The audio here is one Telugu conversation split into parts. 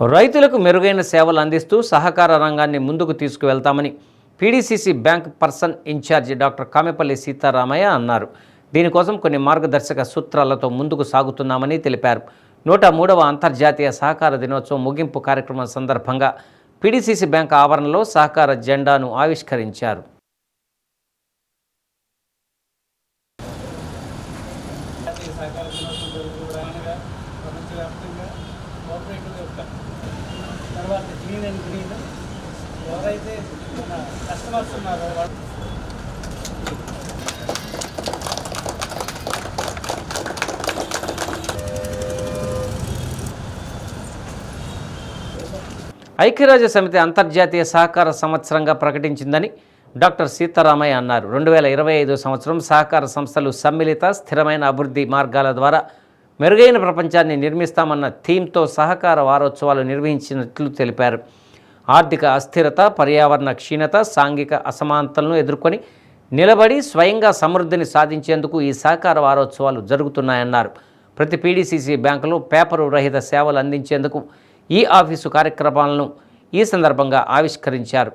రైతులకు మెరుగైన సేవలు అందిస్తూ సహకార రంగాన్ని ముందుకు తీసుకువెళ్తామని PDCC bank person incharge doctor Kamepalli Seetharamaiah అన్నారు. దీనికోసం కొన్ని మార్గదర్శక సూత్రాలతో ముందుకు సాగుతున్నామని తెలిపారు. నూట మూడవ అంతర్జాతీయ సహకార దినోత్సవం ముగింపు కార్యక్రమం సందర్భంగా పీడీసీసీ బ్యాంక్ ఆవరణలో సహకార జెండాను ఆవిష్కరించారు. సహకార దినోత్సవం కోఆపరేటివ్ యొక్క తర్వాత గ్రీన్ అండ్ గ్రీన్. ఎవరైతే మన కస్టమర్స్ ఉన్నారో వాళ్ళు ఐక్యరాజ్య సమితి అంతర్జాతీయ సహకార సంవత్సరంగా ప్రకటించిందని డాక్టర్ సీతారామయ్య అన్నారు. రెండు వేల ఇరవై ఐదు సంవత్సరం సహకార సంస్థలు సమ్మిళిత స్థిరమైన అభివృద్ధి మార్గాల ద్వారా మెరుగైన ప్రపంచాన్ని నిర్మిస్తామన్న థీమ్తో సహకార వారోత్సవాలు నిర్వహించినట్లు తెలిపారు. ఆర్థిక అస్థిరత పర్యావరణ క్షీణత సాంఘిక అసమానతలను ఎదుర్కొని నిలబడి స్వయంగా సమృద్ధిని సాధించేందుకు ఈ సహకార వారోత్సవాలు జరుగుతున్నాయన్నారు. ప్రతి పీడీసీసీ బ్యాంకులో పేపరు రహిత సేవలు అందించేందుకు ఈ ఆఫీసు కార్యక్రమాలను ఈ సందర్భంగా ఆవిష్కరించారు.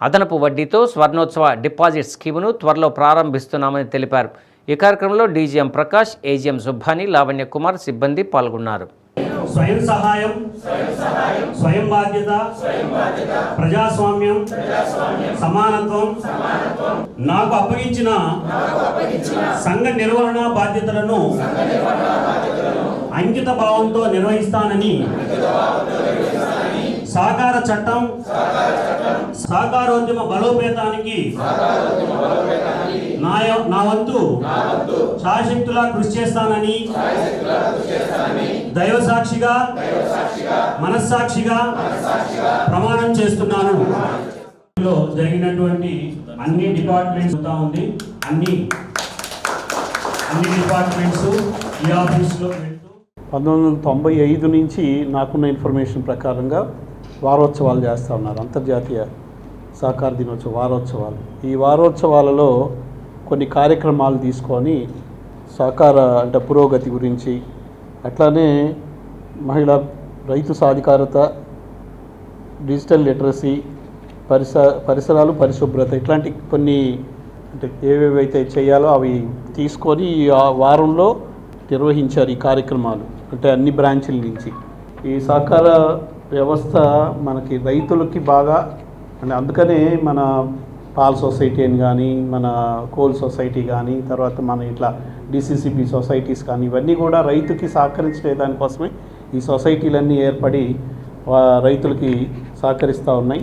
అదనపు వడ్డీతో స్వర్ణోత్సవ డిపాజిట్ స్కీమును త్వరలో ప్రారంభిస్తున్నామని తెలిపారు. ఈ కార్యక్రమంలో డీజీఎం ప్రకాష్ ఏజీఎం సుబ్బాని లావణ్య కుమార్ సిబ్బంది పాల్గొన్నారు. స్వయం సహాయం స్వయం బాధ్యత ప్రజాస్వామ్యం సమానత్వం నాకు అప్పగించిన సంఘ నిర్వహణ బాధ్యతలను అంకిత భావంతో నిర్వహిస్తానని సహకార చట్టం సహకారోద్యమ బలోపేతానికి నా యొ- నా వంతు. శాశక్తులా కృషి చేస్తానని. దైవ సాక్షిగా మనస్సాక్షిగా. ప్రమాణం చేస్తున్నాను. లో జరిగినటువంటి అన్ని డిపార్ట్మెంట్స్ అవుతా ఉంది. అన్ని. అన్ని డిపార్ట్మెంట్స్ ఈ ఆఫీస్లో పంతొమ్మిది వందల తొంభై ఐదు నుంచి నాకున్న ఇన్ఫర్మేషన్ ప్రకారంగా వారోత్సవాలు చేస్తూ ఉన్నారు. అంతర్జాతీయ సహకార దినోత్సవ వారోత్సవాలు. ఈ వారోత్సవాలలో కొన్ని కార్యక్రమాలు తీసుకొని సహకార అంటే పురోగతి గురించి అట్లానే మహిళ రైతు సాధికారత డిజిటల్ లిటరసీ పరిస పరిసరాలు పరిశుభ్రత ఇట్లాంటి కొన్ని అంటే ఏవేవైతే చేయాలో అవి తీసుకొని ఈ ఆ వారంలో నిర్వహించారు ఈ కార్యక్రమాలు. అంటే అన్ని బ్రాంచ్ల నుంచి. ఈ సహకార వ్యవస్థ మనకి రైతులకి బాగా అంటే అందుకనే మన పాల్ సొసైటీ అని కానీ మన కోల్ సొసైటీ కానీ తర్వాత మన ఇట్లా డిసిసిబి సొసైటీస్ కానీ ఇవన్నీ కూడా రైతుకి సహకరించే దానికోసమే ఈ సొసైటీలన్నీ ఏర్పడి రైతులకి సహకరిస్తూ ఉన్నాయి.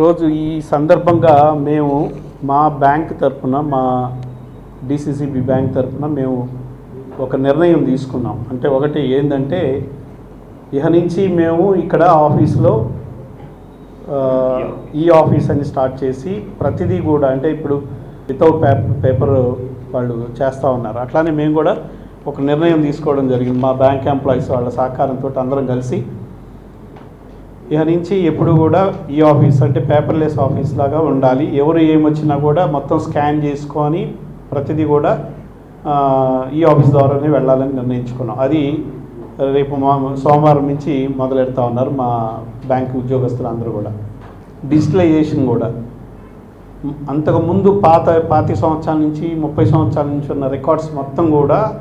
రోజు ఈ సందర్భంగా మేము మా బ్యాంక్ తరఫున మా డిసిసిబి బ్యాంక్ తరఫున మేము ఒక నిర్ణయం తీసుకున్నాం. అంటే ఒకటి ఏంటంటే ఇహ నుంచి మేము ఇక్కడ ఆఫీస్లో ఈ ఆఫీస్ అని స్టార్ట్ చేసి ప్రతిదీ కూడా అంటే ఇప్పుడు వితౌట్ పేపర్ పేపర్ వాళ్ళు చేస్తూ ఉన్నారు. అట్లానే మేము కూడా ఒక నిర్ణయం తీసుకోవడం జరిగింది. మా బ్యాంక్ ఎంప్లాయీస్ వాళ్ళ సహకారంతో అందరం కలిసి ఇక నుంచి ఎప్పుడు కూడా ఈ ఆఫీస్ అంటే పేపర్లెస్ ఆఫీస్ లాగా ఉండాలి. ఎవరు ఏమొచ్చినా కూడా మొత్తం స్కాన్ చేసుకొని ప్రతిదీ కూడా ఈ ఆఫీస్ ద్వారానే వెళ్ళాలని నిర్ణయించుకున్నాం. అది రేపు మా సోమవారం నుంచి మొదలెడతా ఉన్నారు మా బ్యాంక్ ఉద్యోగస్తులు అందరూ కూడా. డిజిటలైజేషన్ కూడా. అంతకుముందు పాత పాతి సంవత్సరాల నుంచి ముప్పై సంవత్సరాల నుంచి ఉన్న రికార్డ్స్ మొత్తం కూడా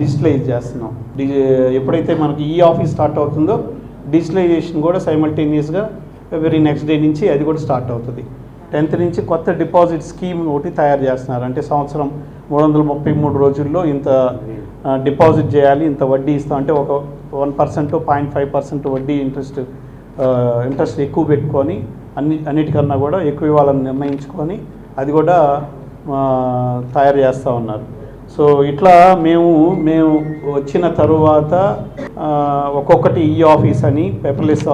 డిజిటలైజ్ చేస్తున్నాం. డిజి ఎప్పుడైతే మనకి ఈ ఆఫీస్ స్టార్ట్ అవుతుందో డిజిటలైజేషన్ కూడా సైమల్టేనియస్గా వెరీ నెక్స్ట్ డే నుంచి అది కూడా స్టార్ట్ అవుతుంది. టెన్త్ నుంచి కొత్త డిపాజిట్ స్కీమ్ ఒకటి తయారు చేస్తున్నారు. అంటే సంవత్సరం మూడు వందల ముప్పై మూడు రోజుల్లో ఇంత డిపాజిట్ చేయాలి ఇంత వడ్డీ ఇస్తాం. అంటే ఒక one percent point five percent వడ్డీ ఇంట్రెస్ట్ ఇంట్రెస్ట్ ఎక్కువ పెట్టుకొని అన్ని అన్నిటికన్నా కూడా ఎక్కువ ఇవ్వాలని నిర్ణయించుకొని అది కూడా తయారు చేస్తూ ఉన్నారు. సో ఇట్లా మేము మేము వచ్చిన తరువాత ఒక్కొక్కటి ఈ ఆఫీస్ అని పేపర్లెస్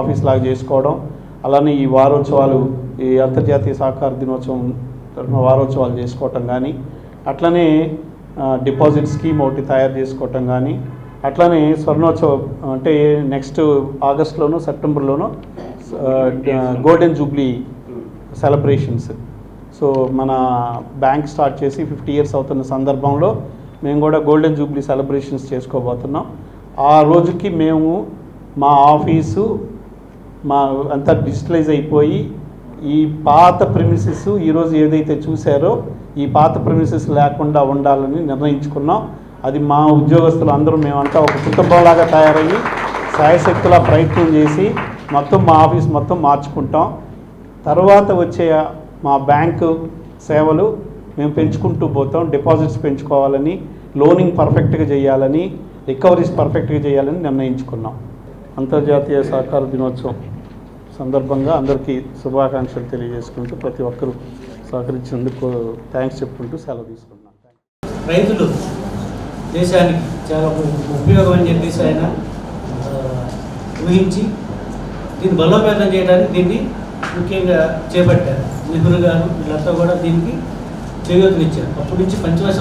ఆఫీస్ లాగా చేసుకోవడం అలానే ఈ వారోత్సవాలు ఈ అంతర్జాతీయ సహకార దినోత్సవం తరఫున వారోత్సవాలు చేసుకోవటం కానీ అట్లనే డిపాజిట్ స్కీమ్ ఒకటి తయారు చేసుకోవటం కానీ అట్లనే స్వర్ణోత్సవం అంటే నెక్స్ట్ ఆగస్ట్లోనూ సెప్టెంబర్లోనూ గోల్డెన్ జూబ్లీ సెలబ్రేషన్స్. సో మన బ్యాంక్ స్టార్ట్ చేసి ఫిఫ్టీ ఇయర్స్ అవుతున్న సందర్భంలో మేము కూడా గోల్డెన్ జూబ్లీ సెలబ్రేషన్స్ చేసుకోబోతున్నాం. ఆ రోజుకి మేము మా ఆఫీసు మా అంతా డిజిటలైజ్ అయిపోయి ఈ పాత ప్రిమిసెస్ ఈరోజు ఏదైతే చూశారో ఈ పాత ప్రిమిసెస్ లేకుండా ఉండాలని నిర్ణయించుకున్నాం. అది మా ఉద్యోగస్తులు అందరూ మేమంతా ఒక కుటుంబంలాగా తయారయ్యి సాయశక్తులా ప్రయత్నం చేసి మొత్తం మా ఆఫీస్ మొత్తం మార్చుకుంటాం. తర్వాత వచ్చే మా బ్యాంకు సేవలు మేము పెంచుకుంటూ పోతాం. డిపాజిట్స్ పెంచుకోవాలని లోనింగ్ పర్ఫెక్ట్గా చేయాలని రికవరీస్ పర్ఫెక్ట్గా చేయాలని నిర్ణయించుకున్నాం. అంతర్జాతీయ సహకార దినోత్సవం. సందర్భంగా అందరికీ శుభాకాంక్షలు తెలియజేసుకుంటూ ప్రతి ఒక్కరూ సహకరించినందుకు థ్యాంక్స్ చెప్పుకుంటూ సెలవు తీసుకున్నాను రైతులు దేశానికి చాలా ఉపయోగం అని చెప్పేసి ఆయన ఊహించి దీన్ని బలోపేతం చేయడానికి దీన్ని ముఖ్యంగా చేపట్టారు. నెహ్రూ గారు వీళ్ళంతా కూడా దీనికి చేయూతనిచ్చారు. అప్పటి నుంచి పంచవర్ష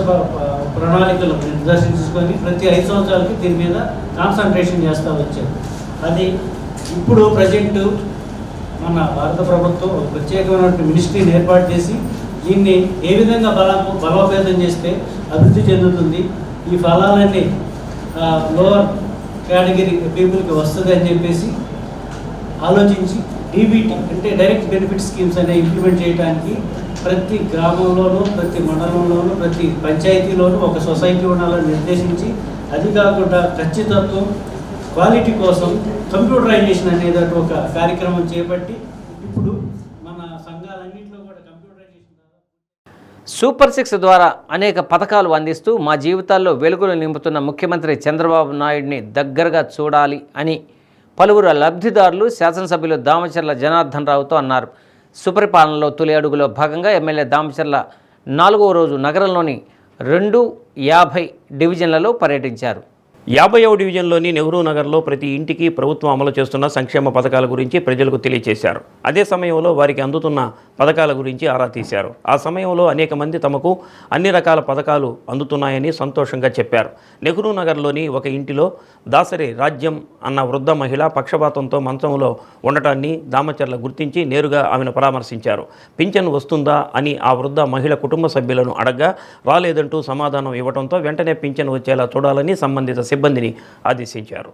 ప్రణాళికలు నిర్దేశించుకొని ప్రతి ఐదు సంవత్సరాలకి దీని మీద కాన్సన్ట్రేషన్ చేస్తూ వచ్చారు. అది ఇప్పుడు ప్రజెంట్ మన భారత ప్రభుత్వం ఒక ప్రత్యేకమైనటువంటి మినిస్ట్రీని ఏర్పాటు చేసి దీన్ని ఏ విధంగా బల బలోపేతం చేస్తే అభివృద్ధి చెందుతుంది ఈ ఫలాలన్నీ లోవర్ కేటగిరీ పీపుల్కి వస్తుంది అని చెప్పేసి ఆలోచించి డీబీటీ అంటే డైరెక్ట్ బెనిఫిట్ స్కీమ్స్ అనేవి ఇంప్లిమెంట్ చేయడానికి ప్రతి గ్రామంలోనూ ప్రతి మండలంలోనూ ప్రతి పంచాయతీలోనూ ఒక సొసైటీ ఉండాలని నిర్దేశించి అది కాకుండా ఖచ్చితత్వం క్వాలిటీ కోసం కంప్యూటరైజేషన్ అనేది ఒక కార్యక్రమం చేపట్టి ఇప్పుడు మన సంఘాలన్నింటిలో కూడా కంప్యూటరైజేషన్ సూపర్ సిక్స్ ద్వారా అనేక పథకాలు అందిస్తూ మా జీవితాల్లో వెలుగులు నింపుతున్న ముఖ్యమంత్రి చంద్రబాబు నాయుడిని దగ్గరగా చూడాలి అని పలువురు లబ్ధిదారులు శాసనసభ్యులు దామచర్ల జనార్దన్ రావుతో అన్నారు. సుపరిపాలనలో తొలి అడుగులో భాగంగా ఎమ్మెల్యే దామచర్ల నాలుగవ రోజు నగరంలోని రెండు యాభై డివిజన్లలో పర్యటించారు. యాభైవ డివిజన్లోని నెహ్రూ నగర్లో ప్రతి ఇంటికి ప్రభుత్వం అమలు చేస్తున్న సంక్షేమ పథకాల గురించి ప్రజలకు తెలియజేశారు అదే సమయంలో వారికి అందుతున్న పథకాల గురించి ఆరా తీశారు. ఆ సమయంలో అనేక మంది తమకు అన్ని రకాల పథకాలు అందుతున్నాయని సంతోషంగా చెప్పారు. నెహ్రూ నగర్లోని ఒక ఇంటిలో దాసరి రాజ్యం అన్న వృద్ధ మహిళ పక్షపాతంతో మంచంలో ఉండటాన్ని దామచర్ల గుర్తించి నేరుగా ఆమెను పరామర్శించారు. పింఛన్ వస్తుందా అని ఆ వృద్ధ మహిళ కుటుంబ సభ్యులను అడగ్గా రాలేదంటూ సమాధానం ఇవ్వడంతో వెంటనే పింఛన్ వచ్చేలా చూడాలని సంబంధిత సిబ్బందిని ఆదేశించారు.